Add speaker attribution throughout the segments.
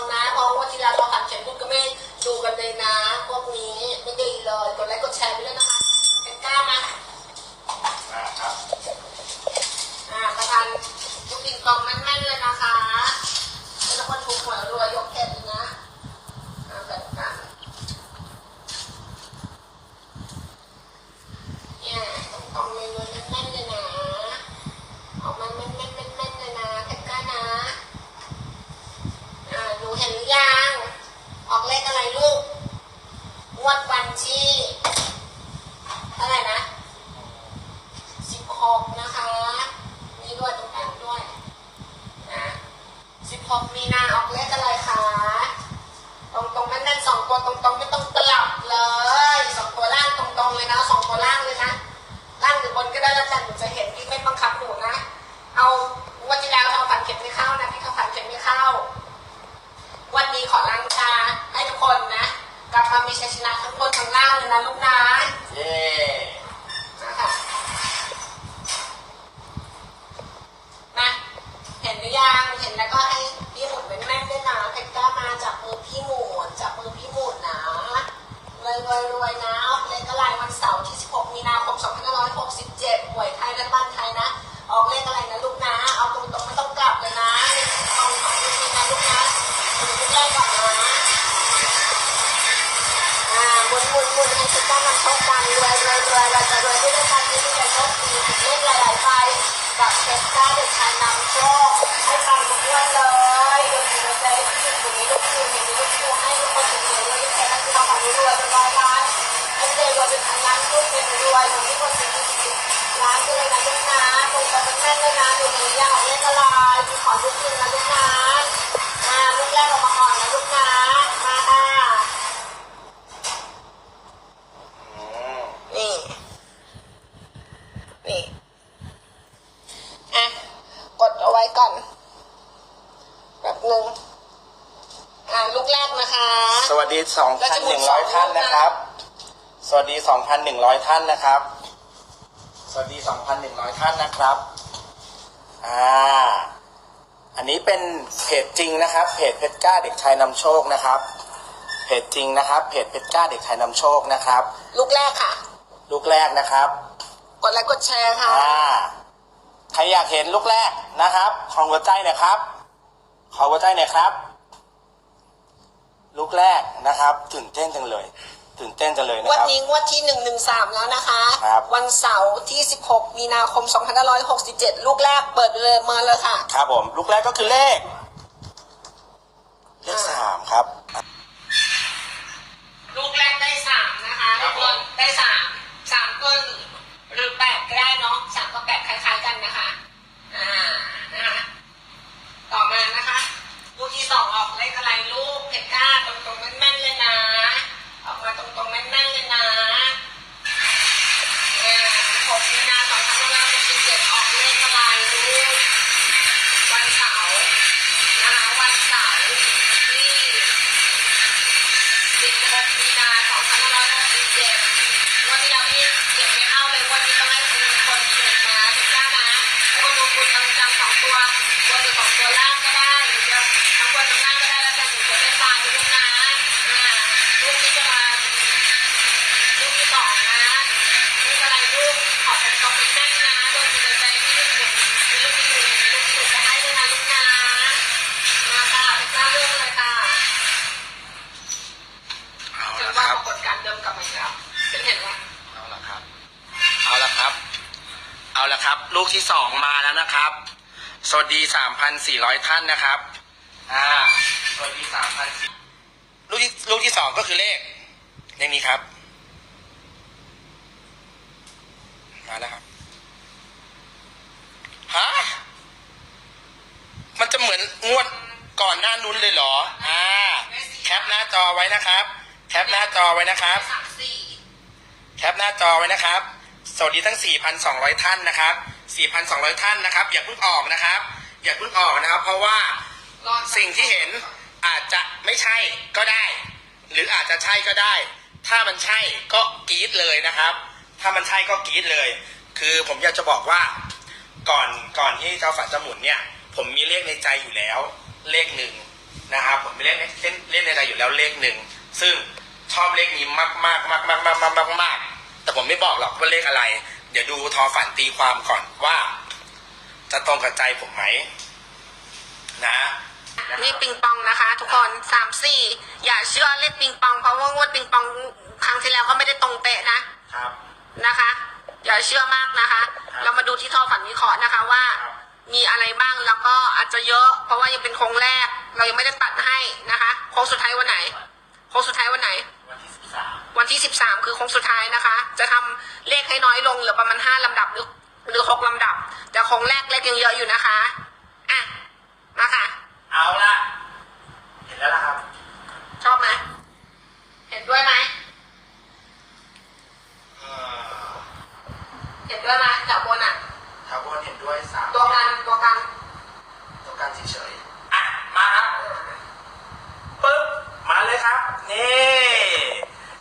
Speaker 1: วันสองพันคนนะเพราะว่าที่แล้วเราผ่านเขียนพูดก็ไม่ดูกันเลยนะ พวกนี้ไม่ดีเลยกดไลค์กดแชร์ไปด้วยนะคะเป็นกล้ามา
Speaker 2: อ่าครับ
Speaker 1: อ่าประธานลูกปิงปองแม่นๆเลยนะคะไม่ต้องคนถูกหวยรวยยกเท็เลยนะอ่าแบบกันเนี่ยต้องตองเลยรวยแม่นๆเลยนะ ออกมาแม่นๆแม่นๆเลยนะแพ็กก้านะ อ่าหนูเห็นหรือยัง ออกเล ขอะไรลูกงวดวันที่อะไรนะสิบหกนะคะ มีด้วยตรงกลางด้วยนะสิบหกมีนาออกเลขอะไรคะ ตรงตรงๆแน่นสองตัวตรงตรงไม่ต้อง ทั้งล่ เจรวยเป็นพันล้านลูกเป็นรวยเหมือนที่คนสิบสิบล้านก็เลยนะลูกนะตรงกับเป็นแม่เลยนะดูนี้อยากเล่นอะไรมีขอลูกคิวนะลูกนะอ่าลูกแรกออกมาก่อนนะลูกนะมาค่ะ
Speaker 2: อืม
Speaker 1: นี่นี่อะกดเอาไว้ก่อนแบบหนึ่งอ่าลูกแรกนะคะ
Speaker 2: สวัสดี2,100ท่านนะครับ สวัสดี 2,100 ท่านนะครับ สวัสดี 2,100 ท่านนะครับ อ่า อันนี้เป็นเพจจริงนะครับ เพจเพชรกล้าเด็กชายนำโชคนะครับ เพจจริงนะครับ เพจเพชรกล้าเด็กชายนำโชคนะครับ
Speaker 1: ลูกแรกค่ะ
Speaker 2: ลูกแรกนะครับ
Speaker 1: กดไลค์กดแชร์ค่ะ
Speaker 2: อ่า ใครอยากเห็นลูกแรกนะครับ ของหัวใจหน่อยครับ ขอหัวใจหน่อยครับ ลูกแรกนะครับตื่นเต้นจังเลย ตื่นเต้นจังเลยนะ
Speaker 1: งวด
Speaker 2: ครับ
Speaker 1: นี้งวดที่หนึ่งหนึ่งสามแล้วนะคะ
Speaker 2: ครับ
Speaker 1: วันเสาร์ที่สิบหกมีนาคมสองพันห้าร้อยหกสิบเจ็ดลูกแรกเปิดเลยมาเลยค่ะ
Speaker 2: ครับผมลูกแรกก็คือเลข Thank you.
Speaker 1: ลูกที่สองมาแล้วนะครับ สวัสดีสาม
Speaker 2: พันสี่ร้อยท่านนะครับ อ่า สวัสดีสามพันสี่ลูกที่ลูกที่สองก็คือเลขเลขนี้ครับ มาแล้วครับ ฮะ มันจะเหมือนงวดก่อนหน้านู้นเลยเหรอ อ่า แคปหน้าจอไว้นะครับ แคปหน้าจอไว้นะครับ แคปหน้าจอไว้นะครับ สวัสดีทั้ง 4,200 ท่านนะครับ 4,200 ท่านนะครับ อย่าเพิ่งออกนะครับ อย่าเพิ่งออกนะครับ เพราะว่าสิ่งที่เห็นอาจจะไม่ใช่ก็ได้ หรืออาจจะใช่ก็ได้ ถ้ามันใช่ก็กรี๊ดเลยนะครับ ถ้ามันใช่ก็กรี๊ดเลย คือผมอยากจะบอกว่าก่อนก่อนที่เจ้าฝันจะหมุนเนี่ย ผมมีเลขในใจอยู่แล้ว เลขหนึ่งนะครับ ผมมีเลขเล่นในใจอยู่แล้วเลขหนึ่งซึ่งชอบเลขนี้มากมากมากมากมากมากมาก แต่ผมไม่บอกหรอกว่าเลขอะไร เดี๋ยวดูทอฝันตีความก่อนว่า จะตรงกับใจผมไหมนะ
Speaker 1: นี่ปิงปองนะคะ ทุกคนสามสี่อย่าเชื่อเลขปิงปองเพราะว่างวดปิงปองครั้งที่แล้วก็ไม่ได้ตรงเป๊ะนะ
Speaker 2: ครับ
Speaker 1: นะคะ อย่าเชื่อมากนะคะ
Speaker 2: ครับ
Speaker 1: เรามาดูที่ท่อฝันวิเคราะห์นะคะว่า
Speaker 2: ครับ
Speaker 1: มีอะไรบ้างแล้วก็อาจจะเยอะ เพราะว่ายังเป็นโค้งแรก เรายังไม่ได้ตัดให้นะคะโค้งสุดท้ายวันไหนโค้งสุดท้ายวันไหน
Speaker 2: วันที่สิบสาม
Speaker 1: วันที่13คือโค้งสุดท้ายนะคะ จะทำเลขให้น้อยลงเหลือประมาณ5ลำดับหรือหรือ6ลำดับ แต่โค้งแรกเลขยังเยอะอยู่นะคะอะมาค่ะ
Speaker 2: เอาละเห็นแล้วล่ะครับ
Speaker 1: ชอบไหมเห็นด้วยไหม
Speaker 2: เอ่อ
Speaker 1: เห็นด้วยไหมแถวบนอะ
Speaker 2: ทาวบนเห็นด้วยสาม
Speaker 1: ตัวกันตัวกัน
Speaker 2: ตัวกันเฉยๆอะ มาครับปึ๊บ มาเลยครับ นี่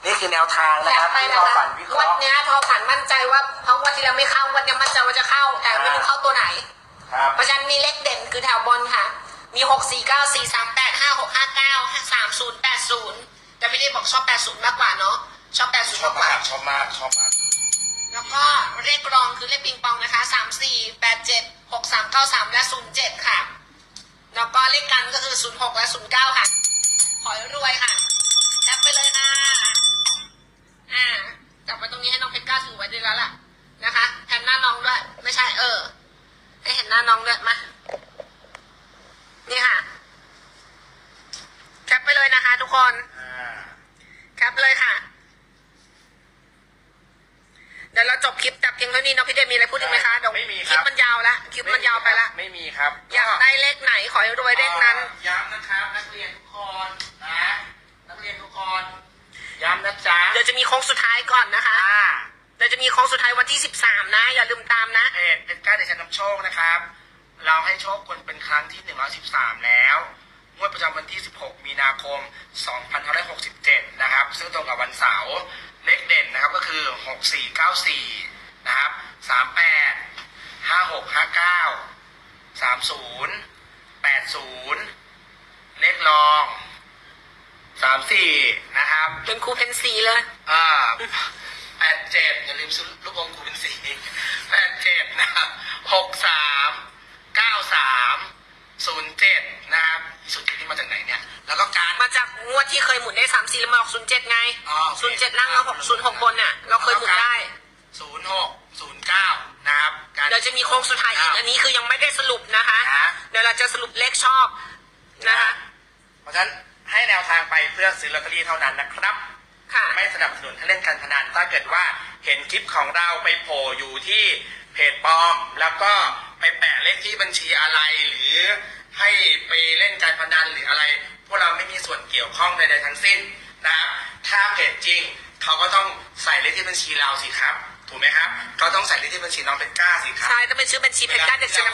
Speaker 2: นี่ คือแนวทาง
Speaker 1: แถ
Speaker 2: นะครับ
Speaker 1: ไป
Speaker 2: ที่
Speaker 1: นะ
Speaker 2: เรา
Speaker 1: คะ
Speaker 2: ฝันวิเค
Speaker 1: วั
Speaker 2: ราะ
Speaker 1: น
Speaker 2: ห์
Speaker 1: เนี้ยทอฝันมั่นใจว่าเพราะวันที่แล้วไม่เข้าวันนี้มั่นใจว่าจะเข้า แต่ไม่รู้เข้าตัวไหน
Speaker 2: ครับ
Speaker 1: เพราะฉะนั้นมีเลขเด่นคือแถวบนค่ะ มีหกสี่เก้าสี่สามแปดห้าหกห้าเก้าห้าสามศูนย์แปดศูนย์แต่พี่เดบอกชอบแปดศูนย์มากกว่าเนาะ ชอบแปดศูนย์
Speaker 2: ชอบ
Speaker 1: มากกว่า
Speaker 2: มากชอบมากชอบมาก
Speaker 1: แล้วก็เลขรองคือเลขปิงปองนะคะสามสี่แปดเจ็ดหกสามเก้าสามและศูนย์เจ็ดค่ะ แล้วก็เลขกันก็คือศูนย์หกและศูนย์เก้าค่ะ ขอให้รวยค่ะแคปไปเลยค่ะ อ่า จับไว้ตรงนี้ให้น้องเพชรกล้าถือไว้ด้วยแล้วล่ะ นะคะแทนหน้าน้องด้วย ไม่ใช่ เออ ให้เห็นหน้าน้องด้วยมา นี่ค่ะ แคปไปเลยนะคะ ทุกคน
Speaker 2: อ่า
Speaker 1: แคปเลยค่ะ เดี๋ยวเราจบคลิปแต่เพียงเท่านี้เนาะพี่เดชมีอะไรพูดอีกไหมคะเดี๋ยว
Speaker 2: ไม่มี
Speaker 1: ค
Speaker 2: ค
Speaker 1: ลิ
Speaker 2: รั
Speaker 1: ป
Speaker 2: บ
Speaker 1: มันยาวละคลิปมันยาวไปละ
Speaker 2: ไม่มีครับ
Speaker 1: อยากได้เลขไหนขอให้รวยเลขนั้น
Speaker 2: อ่าย้ำนะครับนักเรียนทุกคนนะนักเรียนทุกคนย้ำนะจ๊ะ
Speaker 1: เดี๋ยวจะมีโค้งสุดท้ายก่อนนะคะ
Speaker 2: อ่า
Speaker 1: เดี๋ยวจะมีโค้งสุดท้ายวันที่ 13 นะ อย่าลืมตามนะ
Speaker 2: เพจเป็นการเดชนำโชคนะครับ เราให้โชคคนเป็นครั้งที่ 113 แล้วงวดประจำวันที่ 16 มีนาคม 2567 นะครับ ซึ่งตรงกับวันเสาร์เลขเด่นนะครับก็คือ 6494นะครับ38 5659 30 80เลขรอง34นะครับ
Speaker 1: เป็นครูเพนสีเลย
Speaker 2: อ่าแปดเจ็ดอย่าลืมซื้อลูกอมคูเป็นสีแปดเจ็ดนะครับหกสามเก้าสามศูนย์เจ็ดนะครับศูนย์เจ็ดนี่มาจากไหนเนี่ย แล้วก็การ
Speaker 1: มาจากงวด ที่เคยหมุนได้3 4แล้วมาออก07ไง
Speaker 2: อ๋อโอเค
Speaker 1: 07นั่งแล้ว6 06บนน่ะ เราเคยหมุนได้
Speaker 2: ศูนย์หกศูนย์เก้านะครับการ
Speaker 1: เดี๋ยวจะมีโค้งสุดท้ายอีก อันนี้คือยังไม่ได้สรุปนะคะ
Speaker 2: นะ
Speaker 1: เดี๋ยวเราจะสรุปเลขชอบนะคะ
Speaker 2: เพราะฉะนั้นให้แนวทางไปเพื่อซื้อลอตเตอรี่เท่านั้นนะครับ
Speaker 1: ค่ะ
Speaker 2: ไม่สนับสนุนให้เล่นการพนันถ้าเกิดว่าเห็นคลิปของเราไปโผล่อยู่ที่เพจปลอม แล้วก็ไปแปะเลขที่บัญชีอะไรหรือให้ไปเล่นการพนันหรืออะไร พวกเราไม่มีส่วนเกี่ยวข้องใดๆทั้งสิ้นนะครับ ถ้าเพจจริงเขาก็ต้องใส่เลขที่บัญชีเราสิครับ ถูกไหมครับ เขาต้องใส่เลขที่บัญชีน้องเป็นกล้าสิครับ
Speaker 1: ใช่ต้องเป็นชื่อบัญชีเพชรกล้าเด็กชนะ